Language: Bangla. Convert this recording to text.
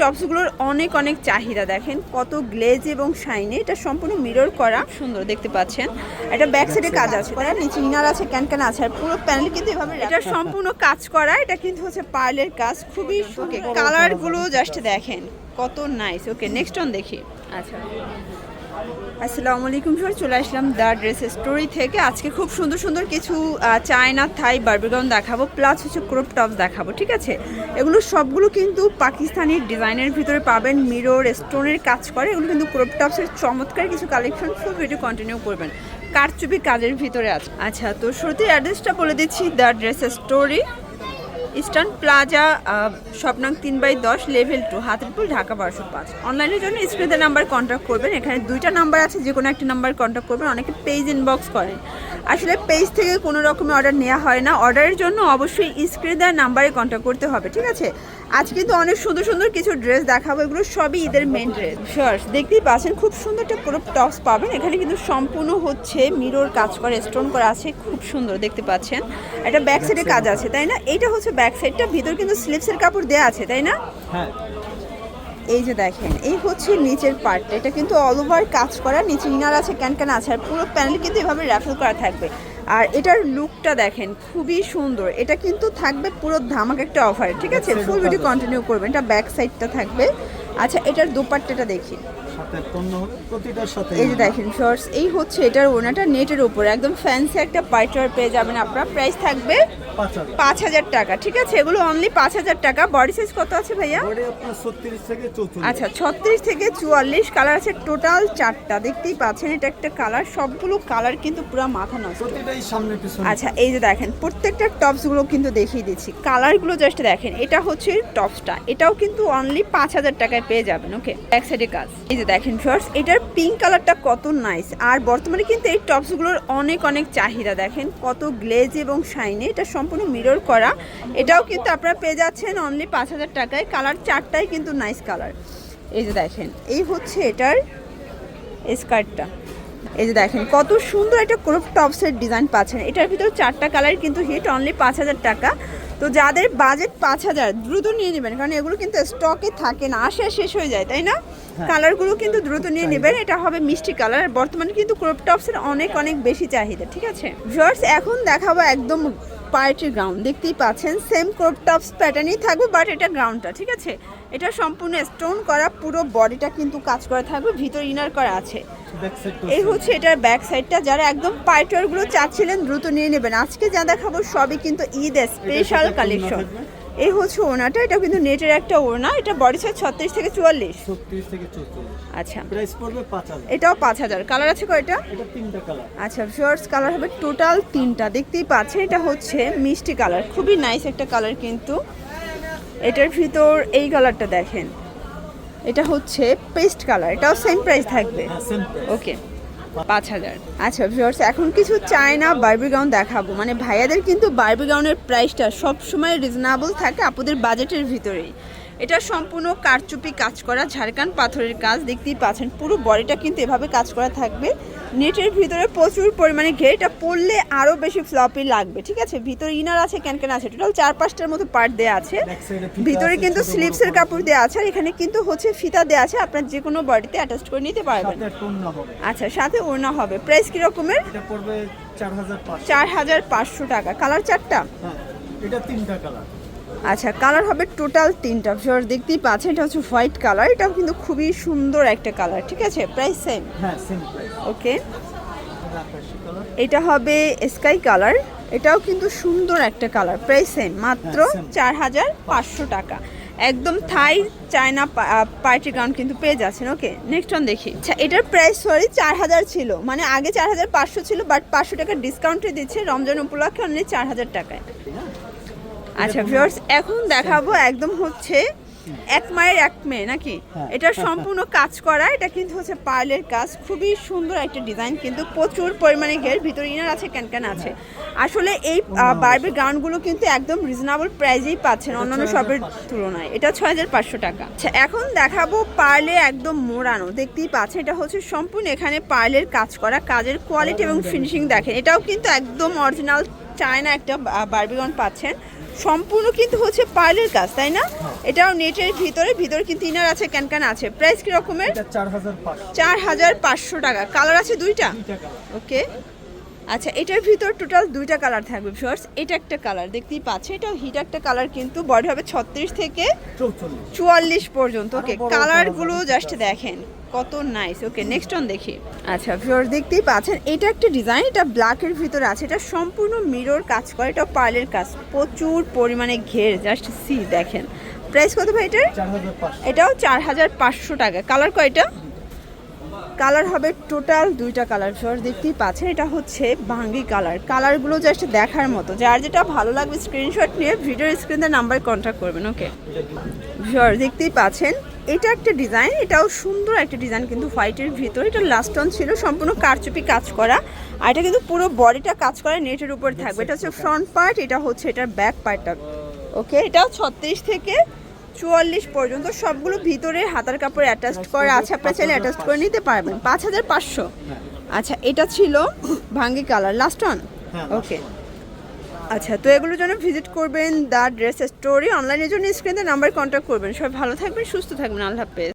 টপসগুলোর অনেক অনেক চাহিদা। দেখেন কত গ্লেজ এবং শাইনে এটা সম্পূর্ণ মিরর করা। সুন্দর দেখতে পাচ্ছেন। এটা ব্যাক সাইডে কাজ আছে। করা নিচে ইনার আছে ক্যান ক্যান আছে। আর পুরো প্যানেল কিন্তু এভাবে এটা সম্পূর্ণ কাজ করা। এটা কিন্তু হচ্ছে পার্লের কাজ। খুবই সুন্দর। কালারগুলো জাস্ট দেখেন। কত নাইস ওকে নেক্সট অন দেখি। আচ্ছা। আসসালামু আলাইকুম স্যার চলে আসলাম দ্য ড্রেস স্টোরি থেকে। আজকে খুব সুন্দর সুন্দর কিছু চায়না, থাই, বার্বিগাউন দেখাবো, প্লাস হচ্ছে ক্রপ টপস দেখাবো, ঠিক আছে? এগুলো সবগুলো কিন্তু পাকিস্তানি ডিজাইনের ভিতরে পাবেন, মিরর, স্টোনের কাজ করে। এগুলো কিন্তু ক্রপ টপসের চমৎকার কিছু কালেকশন ফুল ভিডিও কন্টিনিউ করবেন। কারচুপি কাজের ভিতরে আছে। আচ্ছা তো শুরুতে অ্যাড্রেসটা বলে দিচ্ছি, the dress story. Eastern plaza স্বপ্নাং তিন বাই দশ, লেভেল টু, হাতিরপুল, ঢাকা বারোশো পাঁচ। অনলাইনের জন্য স্ক্রিনে নাম্বার কন্ট্যাক্ট করবেন। এখানে দুইটা নাম্বার আছে যে কোনো একটা নাম্বার কন্ট্যাক্ট করবেন। অনেকে পেজ ইনবক্স করেন। আসলে পেজ থেকে কোনো রকমের অর্ডার নেওয়া হয় না। অর্ডারের জন্য অবশ্যই স্ক্রিনে নাম্বারে কন্ট্যাক্ট করতে হবে, ঠিক আছে? আজ কিন্তু অনেক সুন্দর সুন্দর কিছু ড্রেস দেখাবো। এগুলো সবই ঈদের মেন ড্রেস শার্টস দেখতেই পাচ্ছেন, খুব সুন্দর একটা ক্রপ টপস পাবেন। এখানে কিন্তু সম্পূর্ণ হচ্ছে মিরর কাজ করে স্টোন করা আছে। খুব সুন্দর, দেখতে পাচ্ছেন। এটা ব্যাক সাইডে কাজ আছে, তাই না? এইটা হচ্ছে ব্যাক সাইডটা ভিতর কিন্তু স্লিপসের কাপড় দেওয়া আছে তাই না? হ্যাঁ। এই যে দেখেন এই হচ্ছে নিচের পার্টটা এটা কিন্তু অল ওভার কাজ করা নিচে ইনার আছে ক্যান ক্যান আছে আর পুরো প্যানেল কিন্তু এভাবে র্যাফেল করা থাকবে। আর এটার লুকটা দেখেন খুবই সুন্দর এটা কিন্তু থাকবে পুরো ধামাক একটা অফার ঠিক আছে? ফুল ভিডিও কন্টিনিউ করবেন এটা ব্যাক সাইডটা থাকবে। আচ্ছা এটার দোপাট্টাটা দেখি। সাথে হবে প্রতিটার সাথে এই যে দেখেন শর্টস এই হচ্ছে এটার ওনাটা নেটের উপরে। একদম ফ্যান্সি একটা পাইটার পেয়ে যাবেন আপনার। প্রাইস থাকবে পাঁচ হাজার। টাকা ঠিক আছে? এগুলো অনলি পাঁচ হাজার টাকা। বডি সাইজ কত আছে ভাইয়া? আচ্ছা ছত্রিশ থেকে চুয়াল্লিশ। কালার আছে টোটাল চারটা। দেখতেই পাচ্ছেন এটা একটা কালার সবগুলো কালার কিন্তু পুরো মাথা নষ্ট। আচ্ছা এই যে দেখেন প্রত্যেকটা টপসগুলো কিন্তু দেখিয়ে দিচ্ছি। কালারগুলো জাস্ট দেখেন এটা হচ্ছে টপসটা এটাও কিন্তু অনলি পাঁচ হাজার টাকায় পেয়ে যাবেন ওকে এক সাইডে কাজ। এই যে দেখেন ফার্স্ট এটার পিঙ্ক কালারটা কত নাইস আর বর্তমানে কিন্তু এই টপসগুলোর অনেক অনেক চাহিদা দেখেন, কত গ্লেজ এবং শাইনে এটা সম্পূর্ণ মিরর করা। এটাও কিন্তু আপনারা পেয়ে যাচ্ছেন অনলি পাঁচ হাজার টাকায়। কালার চারটাই কিন্তু নাইস কালার এই যে দেখেন, এই হচ্ছে এটার স্কার্টটা এই যে দেখেন, কত সুন্দর একটা ক্রপ টপসের ডিজাইন পাচ্ছেন। এটার ভিতরে চারটা কালার কিন্তু হিট অনলি পাঁচ হাজার টাকা। তো যাদের বাজেট পাঁচ হাজার দ্রুত নিয়ে নেবেন কারণ এগুলো কিন্তু স্টকে থাকে না। আসে শেষ হয়ে যায় তাই না? কালারগুলো কিন্তু দ্রুত নিয়ে নেবেন। এটা হবে মিষ্টি কালার বর্তমানে কিন্তু ক্রপ টপসের অনেক অনেক বেশি চাহিদা ঠিক আছে? ভিউয়ার্স এখন দেখাবো একদম পার্টির গ্রাউন্ড দেখতেই পাচ্ছেন সেম ক্রপ টপস প্যাটার্নই থাকবে বাট এটা গ্রাউন্ডটা ঠিক আছে? এটা সম্পূর্ণ স্টোন করা পুরো বডিটা কিন্তু কাজ করা থাকবে ভিতর ইনার করা আছে। এই হচ্ছে এটার ব্যাক সাইডটা যারা একদম পাইটারগুলো চাচ্ছিলেন দ্রুত নিয়ে নেবেন। আজকে যা দেখাবো সবই কিন্তু ঈদ স্পেশাল কালেকশন এই হচ্ছে ওনাটা এটা কিন্তু নেটের একটা ওড়না এটা বডি সাইজ ছত্রিশ থেকে চুয়াল্লিশ। ছত্রিশ থেকে চৌচল্লিশ। আচ্ছা। প্রাইস পড়বে পাঁচ হাজার। এটাও পাঁচ হাজার। কালার আছে কয়টা? এটা তিনটা কালার আচ্ছা শর্টস কালার হবে টোটাল তিনটা। দেখতেই পাচ্ছেন এটা হচ্ছে মিষ্টি কালার খুবই নাইস একটা কালার কিন্তু। এটার ভিতর এই কালারটা দেখেন। এটা হচ্ছে পেস্ট কালার এটাও সেম প্রাইস থাকবে। হ্যাঁ ওকে পাঁচ হাজার। আচ্ছা ভিউয়ার্স এখন কিছু চায়না বারবি গাউন দেখাবো। মানে ভাইয়াদের কিন্তু বার্বি গাউনের প্রাইসটা সবসময় রিজনেবল থাকে আপুদের বাজেটের ভিতরেই। এটা সম্পূর্ণ কারচুপি কাজ করা ঝাড়খান পাথরের কাজ দেখতেই পাচ্ছেন পুরো বডিটা কিন্তু এভাবে কাজ করা থাকবে। নেটের ভিতরে প্রচুর পরিমাণে ঘের এটা পরলে আরও বেশি ফ্লপি লাগবে ঠিক আছে? ভিতরে ইনার আছে ক্যান ক্যান আছে টোটাল চার পাঁচটার মতো পার্ট দেওয়া আছে। ভিতরে কিন্তু স্লিপসের কাপড়। দেওয়া আছে আর এখানে কিন্তু হচ্ছে ফিতা দেওয়া আছে আপনার যে কোনো বডিতে অ্যাটাচ করে নিতে পারবেন। আচ্ছা সাথে ওড়না হবে। প্রাইস কি রকমের এটা পড়বে চার হাজার পাঁচ চার হাজার পাঁচশো টাকা। কালার চারটা হ্যাঁ এটা তিনটা কালার আচ্ছা কালার হবে টোটাল তিনটা। ভিউয়ার দেখতেই পাচ্ছেন এটা হচ্ছে হোয়াইট কালার এটাও কিন্তু খুবই সুন্দর একটা কালার ঠিক আছে? প্রাইস সেম হ্যাঁ সেম ওকে এটা হবে স্কাই কালার এটাও কিন্তু সুন্দর একটা কালার প্রাইস সেম মাত্র হ্যাঁ। চার হাজার পাঁচশো টাকা। একদম থাই চায়না পার্টি গাউন কিন্তু পেয়ে যাচ্ছেন ওকে নেক্সট ওয়ান দেখি। আচ্ছা এটার প্রাইস সরি চার হাজার ছিল। মানে আগে চার হাজার পাঁচশো ছিল বাট পাঁচশো টাকা ডিসকাউন্টে দিচ্ছে রমজান উপলক্ষে অনলি চার হাজার টাকায়। আচ্ছা ভিউয়ার্স এখন দেখাবো একদম হচ্ছে এক মায়ের এক মেয়ে নাকি? হ্যাঁ। এটা সম্পূর্ণ কাজ করা এটা কিন্তু হচ্ছে পার্লের কাজ খুবই সুন্দর একটা ডিজাইন কিন্তু প্রচুর পরিমাণে ঘের ভিতরে ইনার আছে ক্যানক্যান আছে। আসলে এই বার্বির গাউনগুলো কিন্তু একদম রিজনেবল প্রাইজেই পাচ্ছেন অন্যান্য সবের তুলনায়। এটা ছয় হাজার পাঁচশো টাকা। আচ্ছা এখন দেখাবো পার্লে একদম মোড়ানো দেখতেই পাচ্ছেন এটা হচ্ছে সম্পূর্ণ এখানে পার্লের কাজ করা কাজের কোয়ালিটি এবং ফিনিশিং দেখেন। এটাও কিন্তু একদম অরিজিনাল চায়না একটা বার্বিগন পাচ্ছেন। সম্পূর্ণ কিন্তু হচ্ছে পার্লের কাজ তাই না? এটাও নেটের ভিতরে ভিতরে কিন্তু ইনার আছে ক্যান ক্যান আছে। প্রাইস কি রকমের? চার হাজার পাঁচশো। টাকা। কালার আছে দুইটা? ওকে আচ্ছা এটার ভিতর টোটাল দুইটা কালার থাকবে ভিউয়ার্স এটা একটা কালার দেখতেই পাচ্ছে এটাও হিট একটা কালার কিন্তু বডি হবে ছত্রিশ থেকে চুয়াল্লিশ পর্যন্ত ওকে কালারগুলো জাস্ট দেখেন কত নাইস ওকে নেক্সট অন দেখি। আচ্ছা ভিউয়ার দেখতেই পাচ্ছেন এটা একটা ডিজাইন এটা ব্ল্যাকের ভিতরে আছে। এটা সম্পূর্ণ মিরর কাজ করে এটা পার্লের কাজ। প্রচুর পরিমাণে ঘের জাস্ট সি দেখেন। প্রাইস কত ভাই এটার? এটাও চার হাজার পাঁচশো টাকা। কালার কয়টা? কালার হবে টোটাল দুইটা কালার ফিওর দেখতেই পাচ্ছেন, এটা হচ্ছে ভাঙ্গি কালার। কালারগুলো জাস্ট দেখার মতো। যার যেটা ভালো লাগবে স্ক্রিনশট নিয়ে ভিডিওর স্ক্রিনে নাম্বার কন্ট্যাক্ট করবেন ওকে ফিওর দেখতেই পাচ্ছেন, এটা একটা ডিজাইন এটাও সুন্দর একটা ডিজাইন কিন্তু হোয়াইটের ভিতরে। এটা লাস্ট অন ছিল, সম্পূর্ণ কারচুপি কাজ করা। আর এটা কিন্তু পুরো বডিটা কাজ করা নেটের উপর থাকবে। এটা হচ্ছে ফ্রন্ট পার্ট এটা হচ্ছে এটার ব্যাক পার্টটা ওকে এটাও ছত্রিশ থেকে চুয়াল্লিশ পর্যন্ত সবগুলো ভিতরে হাতার কাপড় অ্যাটাচড করে আছে। আপনারা চাইলে অ্যাটাচ করে নিতে পারবেন। পাঁচ হাজার পাঁচশো। আচ্ছা এটা ছিল ভাঙ্গি কালার লাস্ট হ্যাঁ, ওকে আচ্ছা তো এগুলোর জন্য ভিজিট করবেন দ্য ড্রেস স্টোরি অনলাইনের জন্য স্ক্রিনে নাম্বার কন্ট্যাক্ট করবেন। সবাই ভালো থাকবেন সুস্থ থাকবেন। আল্লাহ হাফেজ।